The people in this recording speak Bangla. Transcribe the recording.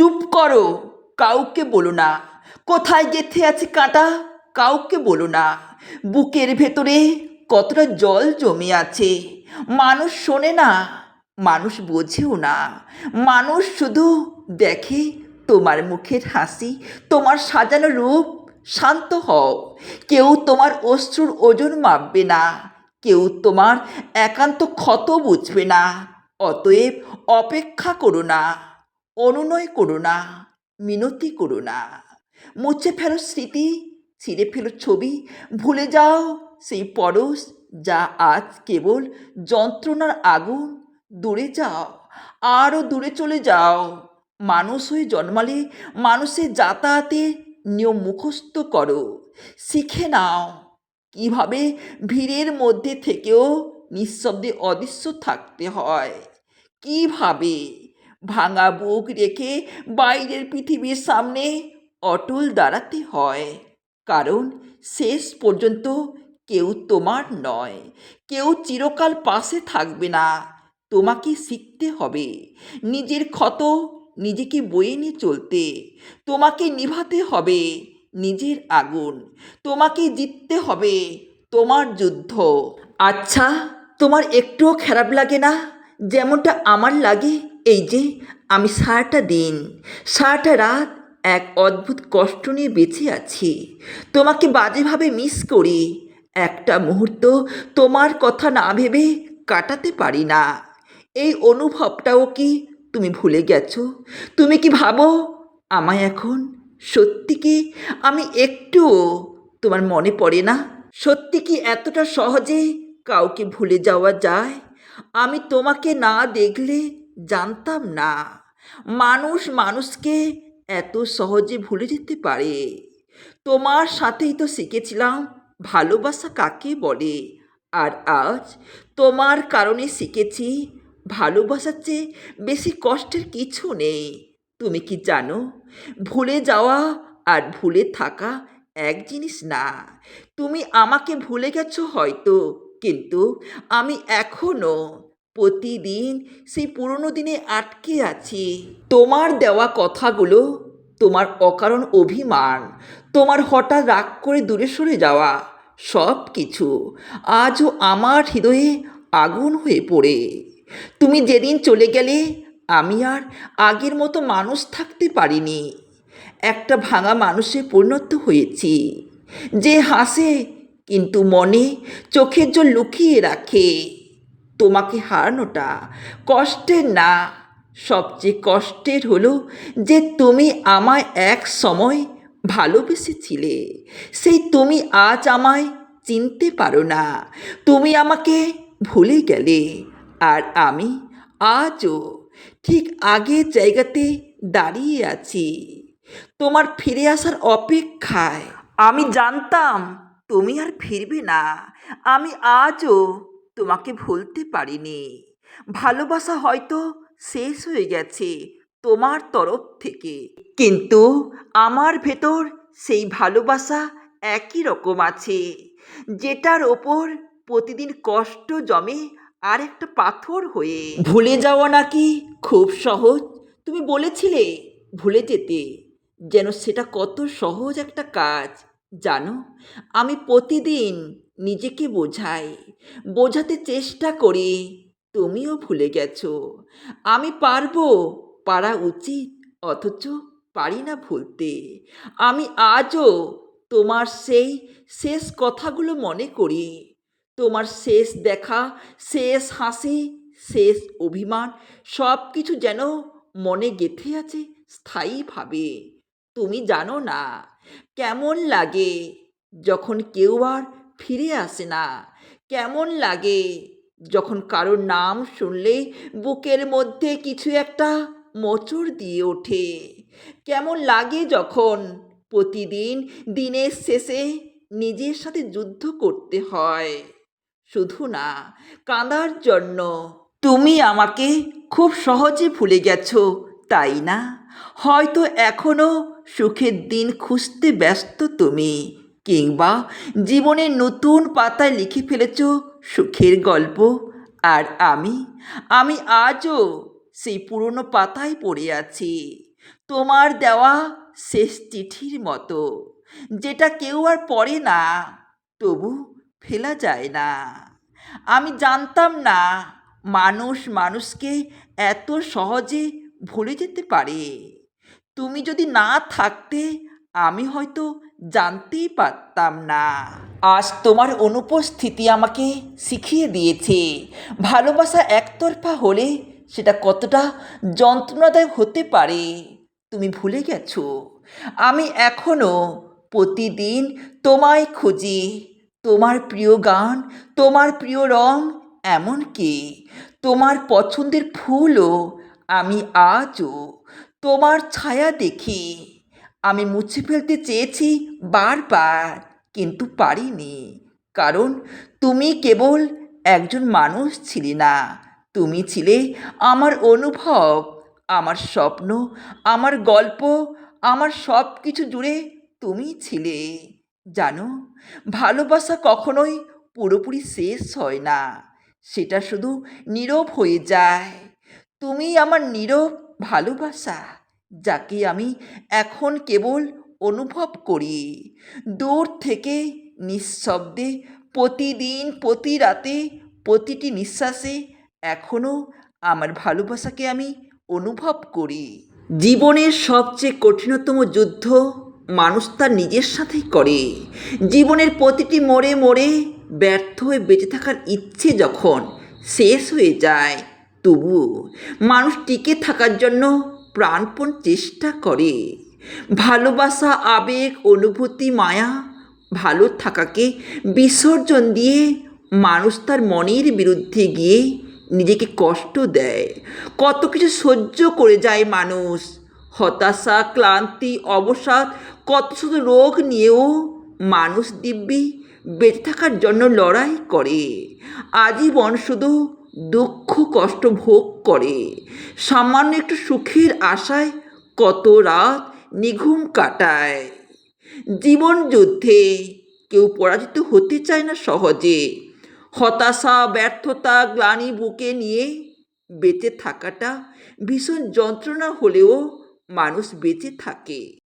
চুপ করো, কাউকে বলো না। কোথায় গেথে আছে কাঁটা, কাউকে বলো না। বুকের ভেতরে কতটা জল জমে আছে। মানুষ শোনে না, মানুষ বোঝেও না। মানুষ শুধু দেখে তোমার মুখের হাসি, তোমার সাজানো রূপ, শান্ত হও। কেউ তোমার অশ্রুর ওজন মাপবে না, কেউ তোমার একান্ত ক্ষত বুঝবে না, অতএব অপেক্ষা করো না। অনুনয় করো না, মিনতি করো না। মুছে ফেলো স্মৃতি, ছিঁড়ে ফেলো ছবি, ভুলে যাও সেই পরশ যা আজ কেবল যন্ত্রণার আগুন। দূরে যাও আরও দূরে চলে যাও। মানুষ হয়ে জন্মালে মানুষের যাতায়াতে নিয়ম মুখস্থ করো। শিখে নাও কীভাবে ভিড়ের মধ্যে থেকেও নিঃশব্দে অদৃশ্য থাকতে হয়। কীভাবে ভাঙা বুক রেখে বাইরের পৃথিবীর সামনে অটল দাঁড়াতে হয়। কারণ শেষ পর্যন্ত কেউ তোমার নয়। কেউ চিরকাল পাশে থাকবে না। তোমাকে শিখতে হবে। নিজের ক্ষত নিজেকে বয়ে নিয়ে চলতে। তোমাকে নিভাতে হবে নিজের আগুন। তোমাকে জিততে হবে তোমার যুদ্ধ। আচ্ছা তোমার একটুও খারাপ লাগে না? যেমনটা আমার লাগে এই যে, আমি সারাটা দিন, সারাটা রাত এক অদ্ভুত কষ্ট নিয়ে বেঁচে আছি। তোমাকে বাজেভাবে মিস করি। একটা মুহূর্ত তোমার কথা না ভেবে কাটাতে পারি না। এই অনুভবটাও কি তুমি ভুলে গেছো? তুমি কি ভাবো, আমায় এখন সত্যি কি আমি একটুও তোমার মনে পড়ে না? সত্যি কি এতটা সহজে কাউকে ভুলে যাওয়া যায়? আমি তোমাকে না দেখলে জানতাম না। মানুষ মানুষকে এত সহজে ভুলে যেতে পারে। তোমার সাথেই তো শিখেছিলাম ভালোবাসা কাকে বলে। আর আজ তোমার কারণে শিখেছি ভালোবাসার চেয়ে বেশি কষ্টের কিছু নেই। তুমি কি জানো, ভুলে যাওয়া আর ভুলে থাকা এক জিনিস না। তুমি আমাকে ভুলে গেছো হয়তো, কিন্তু আমি এখনও প্রতিদিন সেই পুরনো দিনে আটকে আছি। তোমার দেওয়া কথাগুলো, তোমার অকারণ অভিমান, তোমার হঠাৎ রাগ করে দূরে সরে যাওয়া সব কিছু আজও আমার হৃদয়ে আগুন হয়ে পড়ে। তুমি যেদিন চলে গেলে, আমি আর আগের মতো মানুষ থাকতে পারিনি। একটা ভাঙা মানুষে পরিণত হয়েছি। যে হাসে, কিন্তু মনে চোখের জল লুকিয়ে রাখে। তোমাকে হারানোটা কষ্টের না। সবচেয়ে কষ্টের হলো যে তুমি আমায় এক সময় ভালোবেসেছিলে। সেই তুমি আজ আমায় চিনতে পারো না। তুমি আমাকে ভুলে গেলে আর আমি আজও ঠিক আগের জায়গাতে দাঁড়িয়ে আছি। তোমার ফিরে আসার অপেক্ষায় আমি জানতাম তুমি আর ফিরবে না। আমি আজও তোমাকে ভুলতে পারিনি। ভালোবাসা হয়তো শেষ হয়ে গেছে তোমার তরফ থেকে। কিন্তু আমার ভেতর সেই ভালোবাসা একই রকম আছে, যেটার ওপর প্রতিদিন কষ্ট জমে আর একটা পাথর হয়ে। ভুলে যাওয়া নাকি খুব সহজ? তুমি বলেছিলে ভুলে যেতে, যেন সেটা কত সহজ একটা কাজ। জানো, আমি প্রতিদিন নিজেকে বোঝাই। বোঝাতে চেষ্টা করি। তুমিও ভুলে গেছো। আমি পারব, পারা উচিত, অথচ পারি না ভুলতে। আমি আজও তোমার সেই শেষ কথাগুলো মনে করি। তোমার শেষ দেখা, শেষ হাসি, শেষ অভিমান সব কিছু যেন মনে গেঁথে আছে স্থায়ীভাবে। তুমি জানো না, কেমন লাগে যখন কেউ আর ফিরে আসে না। কেমন লাগে? যখন কারোর নাম শুনলে বুকের মধ্যে কিছু একটা মোচড় দিয়ে ওঠে। কেমন লাগে যখন প্রতিদিন দিনের শেষে নিজের সাথে যুদ্ধ করতে হয়? শুধু না, কাঁদার জন্য। তুমি আমাকে খুব সহজে ভুলে গেছো, তাই না? হয়তো এখনও সুখের দিন খুঁজতে ব্যস্ত তুমি। কিংবা জীবনের নতুন পাতায় লিখে ফেলেছ সুখের গল্প। আর আমি আমি আজও সেই পুরনো পাতায় পড়ে আছি। তোমার দেওয়া শেষ চিঠির মতো, যেটা কেউ আর পড়ে না, তবু ফেলা যায় না। আমি জানতাম না মানুষ মানুষকে এত সহজে ভুলে যেতে পারে। তুমি যদি না থাকতে, আমি হয়তো জানতেই পারতাম না। আজ তোমার অনুপস্থিতি আমাকে শিখিয়ে দিয়েছে। ভালোবাসা একতরফা হলে সেটা কতটা যন্ত্রণাদায়ক হতে পারে, তুমি ভুলে গেছো। আমি এখনও প্রতিদিন তোমায় খুঁজি। তোমার প্রিয় গান, তোমার প্রিয় রং এমনকি তোমার পছন্দের ফুলও আমি আজও তোমার ছায়া দেখি। আমি মুছে ফেলতে চেয়েছি বারবার, কিন্তু পারিনি। কারণ তুমি কেবল একজন মানুষ ছিলে না। তুমি ছিলে আমার অনুভব, আমার স্বপ্ন, আমার গল্প, আমার সব কিছু জুড়ে তুমি ছিলে। জানো, ভালোবাসা কখনোই পুরোপুরি শেষ হয় না। সেটা শুধু নীরব হয়ে যায়। তুমি আমার নীরব ভালোবাসা। যাকে আমি এখন কেবল অনুভব করি। দূর থেকে নিঃশব্দে, প্রতিদিন প্রতি রাতে প্রতিটি নিঃশ্বাসে এখনও আমার ভালোবাসাকে আমি অনুভব করি। জীবনের সবচেয়ে কঠিনতম যুদ্ধ মানুষ তার নিজের সাথেই করে। জীবনের প্রতিটি মোড়ে মোড়ে ব্যর্থ হয়ে বেঁচে থাকার ইচ্ছে যখন শেষ হয়ে যায় তবু মানুষ টিকে থাকার জন্য প্রাণপণ চেষ্টা করে। ভালোবাসা, আবেগ, অনুভূতি, মায়া, ভালো থাকাকে বিসর্জন দিয়ে মানুষ তার মনের বিরুদ্ধে গিয়ে নিজেকে কষ্ট দেয়। কত কিছু সহ্য করে যায় মানুষ। হতাশা, ক্লান্তি, অবসাদ, কত শুধু রোগ নিয়েও মানুষ দিব্যি বেঁচে থাকার জন্য লড়াই করে। আজীবন শুধু দুঃখ কষ্ট ভোগ করে। সামান্য একটু সুখের আশায় কত রাত নিঘুম কাটায়। জীবন যুদ্ধে কেউ পরাজিত হতে চায় না সহজে। হতাশা, ব্যর্থতা, গ্লানি বুকে নিয়ে বেঁচে থাকাটা ভীষণ যন্ত্রণা হলেও মানুষ বেঁচে থাকে।